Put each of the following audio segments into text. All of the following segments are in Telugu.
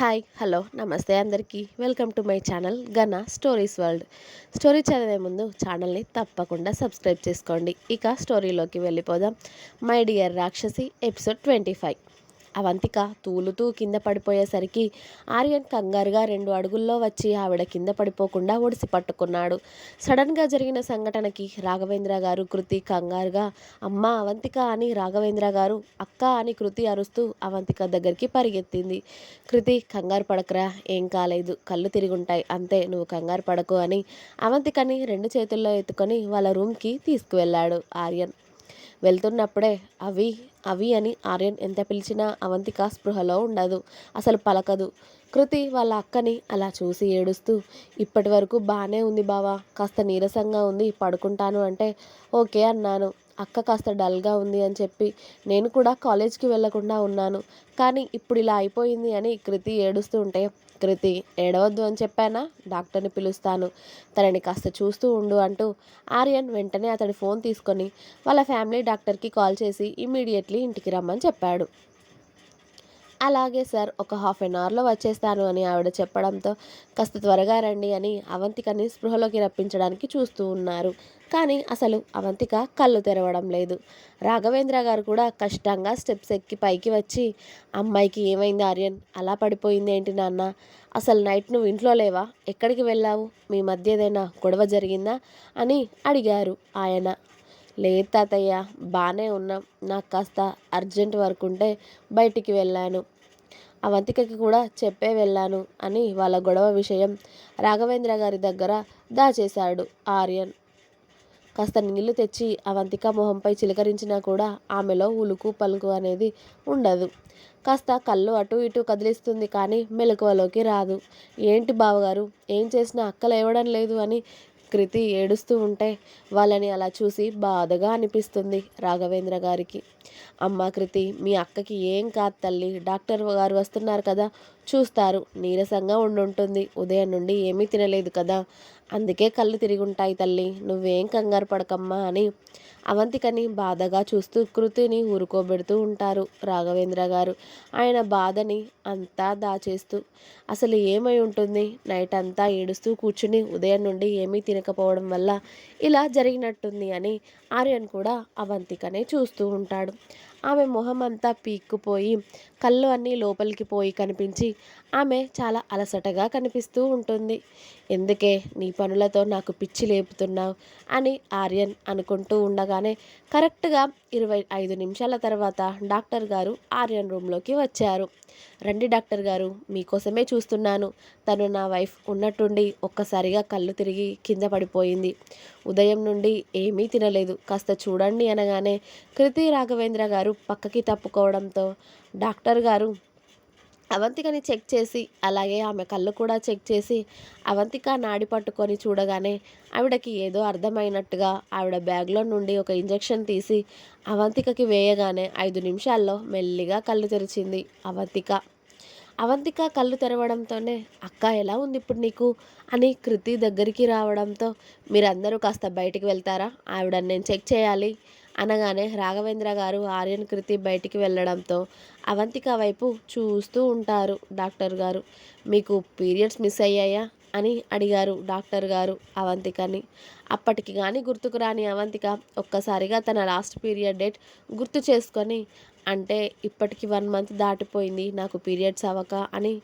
హాయ్ హలో నమస్తే అందరికీ. Welcome to my channel Gana stories world. Story చదివే ముందు ఛానల్ని తప్పకుండా సబ్స్క్రైబ్ చేసుకోండి. ఇక స్టోరీలోకి వెళ్ళిపోదాం. మై డియర్ రాక్షసి ఎపిసోడ్ ట్వంటీ ఫైవ్. అవంతిక తూలుతూ కింద పడిపోయేసరికి ఆర్యన్ కంగారుగా రెండు అడుగుల్లో వచ్చి ఆవిడ కింద పడిపోకుండా ఒడిసి పట్టుకున్నాడు. సడన్గా జరిగిన సంఘటనకి రాఘవేంద్ర గారు కృతి కంగారుగా అమ్మ అవంతిక అని రాఘవేంద్ర గారు అక్క అని కృతి అరుస్తూ అవంతిక దగ్గరికి పరిగెత్తింది. కృతి కంగారు పడకరా ఏం కాలేదు కళ్ళు తిరుగుంటాయి అంతే నువ్వు కంగారు పడకు అని అవంతికని రెండు చేతుల్లో ఎత్తుకొని వాళ్ళ రూమ్కి తీసుకువెళ్ళాడు ఆర్యన్. వెళ్తున్నప్పుడే అవి అవి అని ఆర్యన్ ఎంత పిలిచినా అవంతిక స్పృహలో ఉండదు. అసలు పలకదు. కృతి వాళ్ళ అక్కని అలా చూసి ఏడుస్తూ ఇప్పటి వరకు బాగానే ఉంది బావా. కాస్త నీరసంగా ఉంది పడుకుంటాను అంటే ఓకే అన్నాను. అక్క కాస్త డల్గా ఉంది అని చెప్పి నేను కూడా కాలేజ్కి వెళ్ళకుండా ఉన్నాను. కానీ ఇప్పుడు ఇలా అయిపోయింది అని కృతి ఏడుస్తూ ఉంటే కృతి ఏడవద్దు అని చెప్పానా? డాక్టర్ని పిలుస్తాను. తనని కాస్త చూస్తూ ఉండు అంటూ ఆర్యన్ వెంటనే అతడి ఫోన్ తీసుకొని వాళ్ళ ఫ్యామిలీ డాక్టర్కి కాల్ చేసి ఇమీడియట్లీ ఇంటికి రమ్మని చెప్పాడు. అలాగే సార్ ఒక హాఫ్ అన్ అవర్లో వచ్చేస్తాను అని ఆవిడ చెప్పడంతో కాస్త త్వరగా రండి అని అవంతికని స్పృహలోకి రప్పించడానికి చూస్తూ ఉన్నారు. కానీ అసలు అవంతిక కళ్ళు తెరవడం లేదు. రాఘవేంద్ర గారు కూడా కష్టంగా స్టెప్స్ ఎక్కి పైకి వచ్చి అమ్మాయికి ఏమైంది ఆర్యన్? అలా పడిపోయింది ఏంటి నాన్న? అసలు నైట్ నువ్వు ఇంట్లో లేవా? ఎక్కడికి వెళ్ళావు? మీ మధ్య ఏదైనా గొడవ జరిగిందా? అని అడిగారు ఆయన. లేదు తాతయ్య బాగానే ఉన్నాం. నాకు కాస్త అర్జెంట్ వర్క్ ఉంటే బయటికి వెళ్ళాను. అవంతికకి కూడా చెప్పే వెళ్ళాను అని వాళ్ళ గొడవ విషయం రాఘవేంద్ర గారి దగ్గర దాచేశాడు ఆర్యన్. కాస్త నీళ్ళు తెచ్చి అవంతిక మొహంపై చిలకరించినా కూడా ఆమెలో ఉలుకు పలుకు అనేది ఉండదు. కాస్త కళ్ళు అటు ఇటు కదిలిస్తుంది కానీ మెలకువలోకి రాదు. ఏంటి బావగారు ఏం చేసినా అక్కలు ఇవ్వడం లేదు అని కృతి ఏడుస్తూ ఉంటే వాళ్ళని అలా చూసి బాధగా అనిపిస్తుంది రాఘవేంద్ర గారికి. అమ్మ కృతి మీ అక్కకి ఏం కాదు తల్లి. డాక్టర్ గారు వస్తున్నారు కదా చూస్తారు. నీరసంగా ఉండుంటుంది. ఉదయం నుండి ఏమీ తినలేదు కదా. అందుకే కళ్ళు తిరిగి ఉంటాయి తల్లి. నువ్వేం కంగారు పడకమ్మా అని అవంతికని బాధగా చూస్తూ కృతిని ఊరుకోబెడుతూ ఉంటారు రాఘవేంద్ర గారు. ఆయన బాధని అంతా దాచేస్తూ అసలు ఏమై ఉంటుంది? నైట్ అంతా ఏడుస్తూ కూర్చుని ఉదయం నుండి ఏమీ తినకపోవడం వల్ల ఇలా జరిగినట్టుంది అని ఆర్యన్ కూడా అవంతికనే చూస్తూ ఉంటాడు. ఆమె మొహం అంతా పీక్కుపోయి కళ్ళు అన్నీ లోపలికి పోయి కనిపించి ఆమె చాలా అలసటగా కనిపిస్తూ ఉంటుంది. ఎందుకే నీ పనులతో నాకు పిచ్చి లేపుతున్నావు అని ఆర్యన్ అనుకుంటూ ఉండగానే కరెక్ట్గా ఇరవై ఐదు నిమిషాల తర్వాత డాక్టర్ గారు ఆర్యన్ రూమ్లోకి వచ్చారు. రండి డాక్టర్ గారు మీకోసమే చూస్తున్నాను. తను నా వైఫ్ ఉన్నట్టుండి ఒక్కసారిగా కళ్ళు తిరిగి కింద పడిపోయింది. ఉదయం నుండి ఏమీ తినలేదు. కాస్త చూడండి అనగానే కృతి రాఘవేంద్ర గారు పక్కకి తప్పుకోవడంతో డాక్టర్ గారు అవంతికని చెక్ చేసి అలాగే ఆమె కళ్ళు కూడా చెక్ చేసి అవంతిక నాడి పట్టుకొని చూడగానే ఆవిడకి ఏదో అర్థమైనట్టుగా ఆవిడ బ్యాగ్లో నుండి ఒక ఇంజెక్షన్ తీసి అవంతికకి వేయగానే ఐదు నిమిషాల్లో మెల్లిగా కళ్ళు తెరిచింది అవంతిక. అవంతిక కళ్ళు తెరవడంతోనే అక్క ఎలా ఉంది ఇప్పుడు నీకు? అని కృతి దగ్గరికి రావడంతో మీరందరూ కాస్త బయటికి వెళ్తారా? ఆవిడ నేను చెక్ చేయాలి. అనగానే రాఘవేంద్ర గారు ఆర్యన్ కృతి బయటికి వెళ్ళడంతో అవంతిక వైపు చూస్తూ ఉంటారు డాక్టర్ గారు. మీకు పీరియడ్స్ మిస్ అయ్యాయా? అని అడిగారు డాక్టర్ గారు అవంతికని. అప్పటికి కానీ గుర్తుకు రాని అవంతిక ఒక్కసారిగా తన లాస్ట్ పీరియడ్ డేట్ గుర్తు చేసుకొని అంటే ఇప్పటికి వన్ మంత్ దాటిపోయింది నాకు పీరియడ్స్ అవ్వక అని.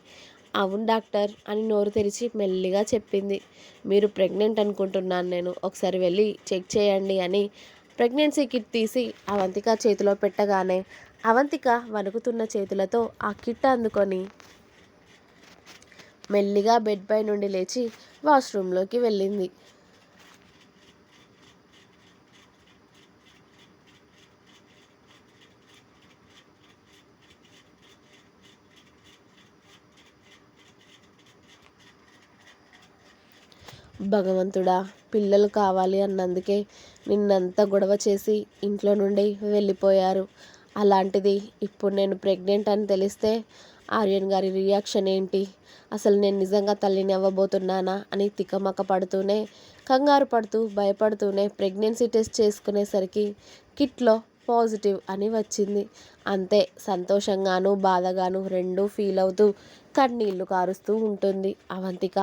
అవును డాక్టర్ అని నోరు తెరిచి మెల్లిగా చెప్పింది. మీరు ప్రెగ్నెంట్ అనుకుంటున్నాను నేను ఒకసారి వెళ్ళి చెక్ చేయండి అని ప్రెగ్నెన్సీ కిట్ తీసి అవంతిక చేతిలో పెట్టగానే అవంతిక వణుకుతున్న చేతులతో ఆ కిట్ అందుకొని మెల్లిగా బెడ్ పై నుండి లేచి వాష్రూమ్లోకి వెళ్ళింది. భగవంతుడా పిల్లలు కావాలి అన్నందుకే నిన్నంత గొడవ చేసి ఇంట్లో నుండి వెళ్ళిపోయారు. అలాంటిది ఇప్పుడు నేను ప్రెగ్నెంట్ అని తెలిస్తే ఆర్యన్ గారి రియాక్షన్ ఏంటి? అసలు నేను నిజంగా తల్లిని అవ్వబోతున్నానా? అని తికమక పడుతూనే కంగారు పడుతూ భయపడుతూనే ప్రెగ్నెన్సీ టెస్ట్ చేసుకునేసరికి కిట్లో పాజిటివ్ అని వచ్చింది. అంతే సంతోషంగాను బాధగాను రెండూ ఫీల్ అవుతూ కన్నీళ్ళు కారుస్తూ ఉంటుంది అవంతిక.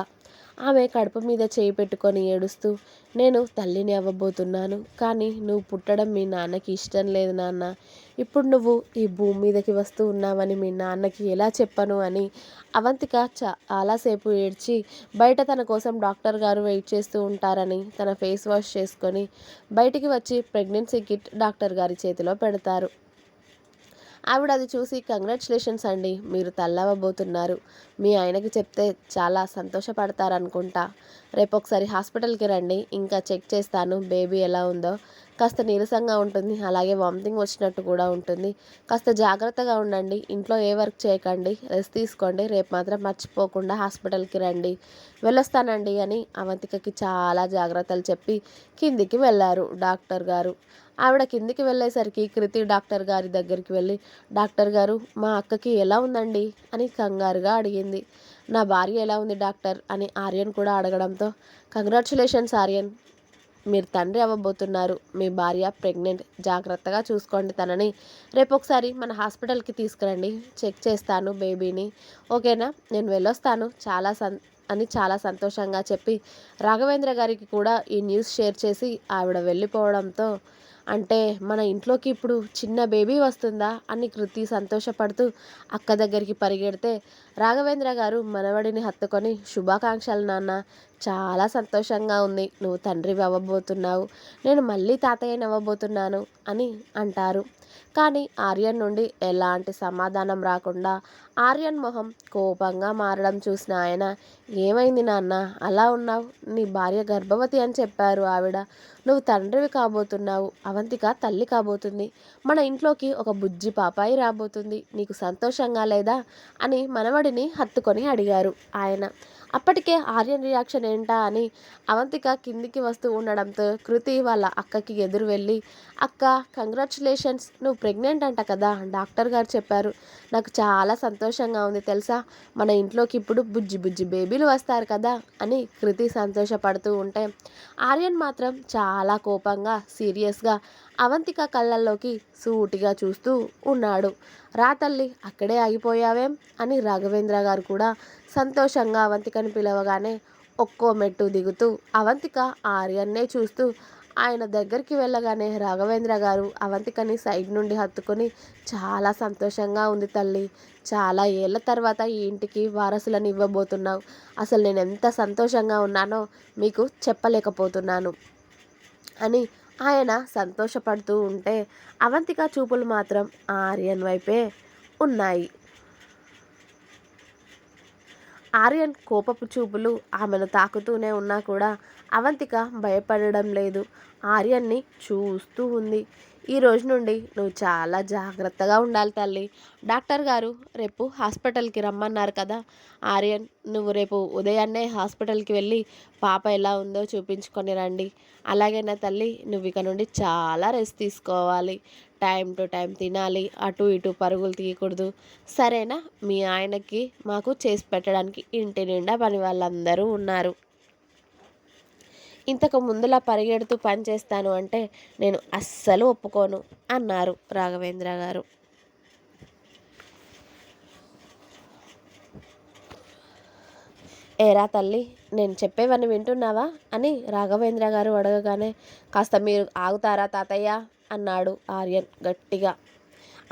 ఆమె కడుపు మీద చేయి పెట్టుకొని ఏడుస్తూ నేను తల్లిని అవ్వబోతున్నాను కానీ నువ్వు పుట్టడం మీ నాన్నకి ఇష్టం లేదు నాన్న. ఇప్పుడు నువ్వు ఈ భూమి మీదకి వస్తూ ఉన్నావని మీ నాన్నకి ఎలా చెప్పను? అని అవంతిక చాలాసేపు ఏడ్చి బయట తన కోసం డాక్టర్ గారు వెయిట్ చేస్తూ ఉంటారని తన ఫేస్ వాష్ చేసుకొని బయటికి వచ్చి ప్రెగ్నెన్సీ కిట్ డాక్టర్ గారి చేతిలో పెడతారు. ఆవిడ అది చూసి కంగ్రాచులేషన్స్ అండి మీరు తల్లవ్వబోతున్నారు. మీ ఆయనకి చెప్తే చాలా సంతోషపడతారనుకుంటా. రేపు ఒకసారి హాస్పిటల్కి రండి. ఇంకా చెక్ చేస్తాను. బేబీ ఎలా ఉందో. కాస్త నీరసంగా ఉంటుంది. అలాగే వామిటింగ్ వచ్చినట్టు కూడా ఉంటుంది. కాస్త జాగ్రత్తగా ఉండండి. ఇంట్లో ఏ వర్క్ చేయకండి. రెస్ట్ తీసుకోండి. రేపు మాత్రం మర్చిపోకుండా హాస్పిటల్కి రండి. వెళ్ళొస్తానండి అని అవంతికకి చాలా జాగ్రత్తలు చెప్పి కిందికి వెళ్ళారు డాక్టర్ గారు. ఆవిడ కిందికి వెళ్ళేసరికి కృతి డాక్టర్ గారి దగ్గరికి వెళ్ళి డాక్టర్ గారు మా అక్కకి ఎలా ఉందండి? అని కంగారుగా అడిగింది. నా భార్య ఎలా ఉంది డాక్టర్? అని ఆర్యన్ కూడా అడగడంతో కంగ్రాచులేషన్స్ ఆర్యన్. మీరు తండ్రి అవ్వబోతున్నారు. మీ భార్య ప్రెగ్నెంట్. జాగ్రత్తగా చూసుకోండి తనని. రేపు ఒకసారి మన హాస్పిటల్కి తీసుకురండి. చెక్ చేస్తాను బేబీని. ఓకేనా? నేను వెళ్ళొస్తాను. చాలా సం అని చాలా సంతోషంగా చెప్పి రాఘవేంద్ర గారికి కూడా ఈ న్యూస్ షేర్ చేసి ఆవిడ వెళ్ళిపోవడంతో అంటే మన ఇంట్లోకి ఇప్పుడు చిన్న బేబీ వస్తుందా అని కృతి సంతోషపడుతూ అక్క దగ్గరికి పరిగెడితే రాఘవేంద్ర గారు మనవడిని హత్తుకొని శుభాకాంక్షలు నాన్న చాలా సంతోషంగా ఉంది. నువ్వు తండ్రివి అవ్వబోతున్నావు. నేను మళ్ళీ తాతయ్యని అవ్వబోతున్నాను అని అంటారు. కానీ ఆర్యన్ నుండి ఎలాంటి సమాధానం రాకుండా ఆర్యన్ మొహం కోపంగా మారడం చూసిన ఆయన ఏమైంది నాన్న? అలా ఉన్నావు? నీ భార్య గర్భవతి అని చెప్పారు ఆవిడ. నువ్వు తండ్రివి కాబోతున్నావు. అవంతిక తల్లి కాబోతుంది. మన ఇంట్లోకి ఒక బుజ్జి పాపాయి రాబోతుంది. నీకు సంతోషంగా లేదా? అని మనవడిని హత్తుకొని అడిగారు ఆయన. అప్పటికే ఆర్యన్ రియాక్షన్ ఏంటా అని అవంతిక కిందికి వస్తూ ఉండడంతో కృతి వాళ్ళ అక్కకి ఎదురు వెళ్ళి అక్క కంగ్రాచులేషన్స్ నువ్వు ప్రెగ్నెంట్ అంట కదా డాక్టర్ గారు చెప్పారు. నాకు చాలా సంతోషంగా ఉంది తెలుసా మన ఇంట్లోకి ఇప్పుడు బుజ్జి బుజ్జి బేబీలు వస్తారు కదా అని కృతి సంతోషపడుతూ ఉంటే ఆర్యన్ మాత్రం చాలా కోపంగా సీరియస్గా అవంతిక కళ్ళల్లోకి సూటిగా చూస్తూ ఉన్నాడు. రా తల్లి అక్కడే ఆగిపోయావేం? అని రాఘవేంద్ర గారు కూడా సంతోషంగా అవంతికని పిలవగానే ఒక్కో మెట్టు దిగుతూ అవంతిక ఆర్యన్నే చూస్తూ ఆయన దగ్గరికి వెళ్ళగానే రాఘవేంద్ర గారు అవంతికని సైడ్ నుండి హత్తుకొని చాలా సంతోషంగా ఉంది తల్లి. చాలా ఏళ్ళ తర్వాత ఈ ఇంటికి వారసులను ఇవ్వబోతున్నావు. అసలు నేను ఎంత సంతోషంగా ఉన్నానో మీకు చెప్పలేకపోతున్నాను అని ఆయన సంతోషపడుతూ ఉంటే అవంతిక చూపులు మాత్రం ఆర్యన్ వైపే ఉన్నాయి. ఆర్యన్ కోపపు చూపులు ఆమెను తాకుతూనే ఉన్నా కూడా అవంతిక భయపడడం లేదు. ఆర్యన్ని చూస్తూ ఉంది. ఈ రోజు నుండి నువ్వు చాలా జాగ్రత్తగా ఉండాలి తల్లి. డాక్టర్ గారు రేపు హాస్పిటల్కి రమ్మన్నారు కదా. ఆర్యన్ నువ్వు రేపు ఉదయాన్నే హాస్పిటల్కి వెళ్ళి పాప ఎలా ఉందో చూపించుకొని రండి. అలాగే నా తల్లి? నువ్వు ఇక నుండి చాలా రెస్ట్ తీసుకోవాలి. టైం టు టైం తినాలి అటు ఇటు పరుగులు తీయకూడదు. సరేనా? మీ ఆయనకి మాకు చేసి పెట్టడానికి ఇంటి నిండా పని వాళ్ళందరూ ఉన్నారు. ఇంతకు ముందులా పరిగెడుతూ పని చేస్తాను అంటే నేను అస్సలు ఒప్పుకోను అన్నారు రాఘవేంద్ర గారు. ఏరా తల్లి నేను చెప్పేవన్నీ వింటున్నావా? అని రాఘవేంద్ర గారు అడగగానే కాస్త మీరు ఆగుతారా తాతయ్య? అన్నాడు ఆర్యన్ గట్టిగా.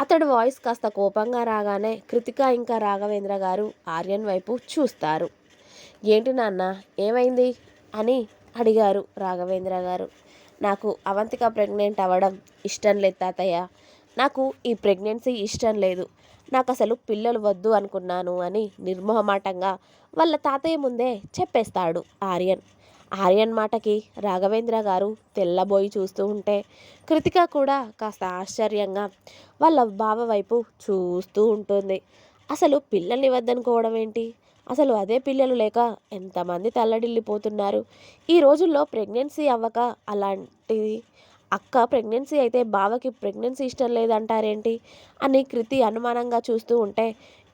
అతడి వాయిస్ కాస్త కోపంగా రాగానే కృతిక ఇంకా రాఘవేంద్ర గారు ఆర్యన్ వైపు చూస్తారు. ఏంటి నాన్న ఏమైంది? అని అడిగారు రాఘవేంద్ర గారు. నాకు అవంతిక ప్రెగ్నెంట్ అవ్వడం ఇష్టం లేదు తాతయ్య. నాకు ఈ ప్రెగ్నెన్సీ ఇష్టం లేదు. నాకు అసలు పిల్లలు వద్దు అనుకున్నాను అని నిర్మోహమాటంగా వాళ్ళ తాతయ్య ముందే చెప్పేస్తాడు ఆర్యన్. ఆర్యన్ మాటకి రాఘవేంద్ర గారు తెల్లబోయి చూస్తూ ఉంటే కృతిక కూడా కాస్త ఆశ్చర్యంగా వాళ్ళ బావ వైపు చూస్తూ ఉంటుంది. అసలు పిల్లల్ని వద్దనుకోవడం ఏంటి? అసలు అదే పిల్లలు లేక ఎంతమంది తల్లడిల్లిపోతున్నారు? ఈ రోజుల్లో ప్రెగ్నెన్సీ అవ్వక అలాంటిది అక్క ప్రెగ్నెన్సీ అయితే బావకి ప్రెగ్నెన్సీ ఇష్టం లేదంటారేంటి? అని కృతి అనుమానంగా చూస్తూ ఉంటే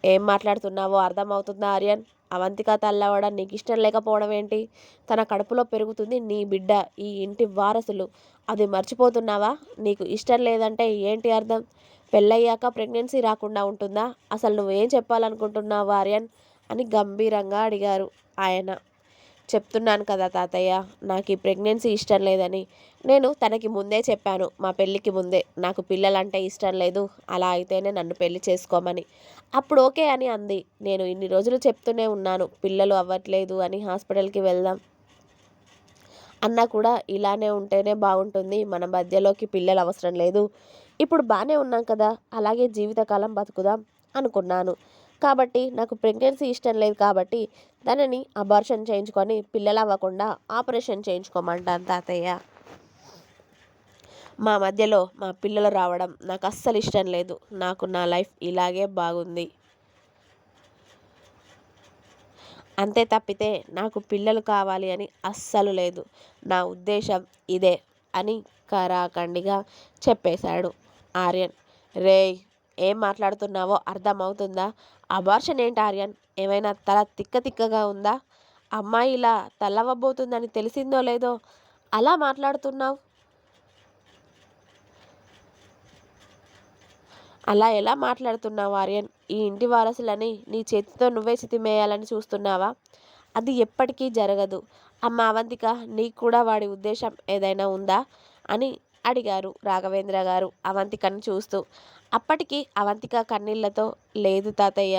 ఏం మాట్లాడుతున్నావో అర్థమవుతుందా ఆర్యన్? అవంతిక తల్లవడం నీకు ఇష్టం లేకపోవడం ఏంటి? తన కడుపులో పెరుగుతుంది నీ బిడ్డ ఈ ఇంటి వారసులు. అది మర్చిపోతున్నావా? నీకు ఇష్టం లేదంటే ఏంటి అర్థం? పెళ్ళయ్యాక ప్రెగ్నెన్సీ రాకుండా ఉంటుందా? అసలు నువ్వేం చెప్పాలనుకుంటున్నావు ఆర్యన్? అని గంభీరంగా అడిగారు ఆయన. చెప్తున్నాను కదా తాతయ్య నాకు ఈ ప్రెగ్నెన్సీ ఇష్టం లేదని. నేను తనకి ముందే చెప్పాను మా పెళ్ళికి ముందే. నాకు పిల్లలంటే ఇష్టం లేదు అలా అయితేనే నన్ను పెళ్ళి చేసుకోమని. అప్పుడు ఓకే అని అంది. నేను ఇన్ని రోజులు చెప్తూనే ఉన్నాను పిల్లలు అవ్వట్లేదు అని హాస్పిటల్కి వెళ్దాం. అన్నా కూడా ఇలానే ఉంటేనే బాగుంటుంది మన మధ్యలోకి పిల్లలు అవసరం లేదు. ఇప్పుడు బాగానే ఉన్నాం కదా అలాగే జీవితకాలం బతుకుదాం అనుకున్నాను. కాబట్టి నాకు ప్రెగ్నెన్సీ ఇష్టం లేదు కాబట్టి తనని అబార్షన్ చేయించుకొని పిల్లలు అవ్వకుండా ఆపరేషన్ చేయించుకోమంటాను తాతయ్య. మా మధ్యలో మా పిల్లలు రావడం నాకు అస్సలు ఇష్టం లేదు. నాకు నా లైఫ్ ఇలాగే బాగుంది. అంతే తప్పితే నాకు పిల్లలు కావాలి అని అస్సలు లేదు. నా ఉద్దేశం ఇదే అని కరాఖండిగా చెప్పేశాడు ఆర్యన్. రేయ్ ఏం మాట్లాడుతున్నావో అర్థమవుతుందా? అబార్షన్ ఏంటి ఆర్యన్? ఏమైనా తల తిక్క తిక్కగా ఉందా? అమ్మాయి ఇలా తల్లవబోతుందని తెలిసిందో లేదో అలా మాట్లాడుతున్నావు? అలా ఎలా మాట్లాడుతున్నావు ఆర్యన్? ఈ ఇంటి వారసులని నీ చేతితో నువ్వే చితిమేయాలని చూస్తున్నావా? అది ఎప్పటికీ జరగదు. అమ్మ అవంతిక నీకు కూడా వాడి ఉద్దేశం ఏదైనా ఉందా? అని అడిగారు రాఘవేంద్ర గారు అవంతికను చూస్తూ. అప్పటికి అవంతిక కన్నీళ్ళతో లేదు తాతయ్య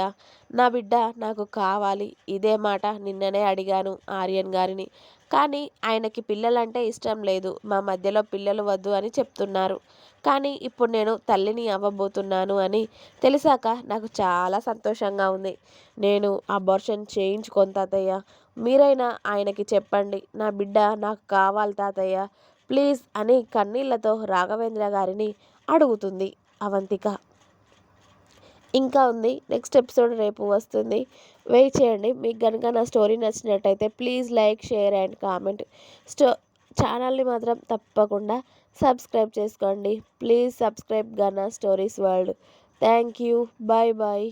నా బిడ్డ నాకు కావాలి ఇదే మాట నిన్ననే అడిగాను ఆర్యన్ గారిని. కానీ ఆయనకి పిల్లలంటే ఇష్టం లేదు మా మధ్యలో పిల్లలు వద్దు అని చెప్తున్నారు. కానీ ఇప్పుడు నేను తల్లిని అవ్వబోతున్నాను అని తెలిసాక నాకు చాలా సంతోషంగా ఉంది. నేను అబార్షన్ చేయించుకొని తాతయ్య. మీరైనా ఆయనకి చెప్పండి నా బిడ్డ నాకు కావాలి తాతయ్య ప్లీజ్ అని కన్నీళ్ళతో రాఘవేంద్ర గారిని అడుగుతుంది. అవంతిక. ఇంకా ఉంది. నెక్స్ట్ ఎపిసోడ్ రేపు వస్తుంది. వెయిట్ చేయండి. మీకు కనుక నా స్టోరీ నచ్చినట్టయితే please like share and comment. స్టో ఛానల్ని మాత్రం తప్పకుండా సబ్స్క్రైబ్ చేసుకోండి. Please subscribe Gana stories world. Thank you. Bye bye.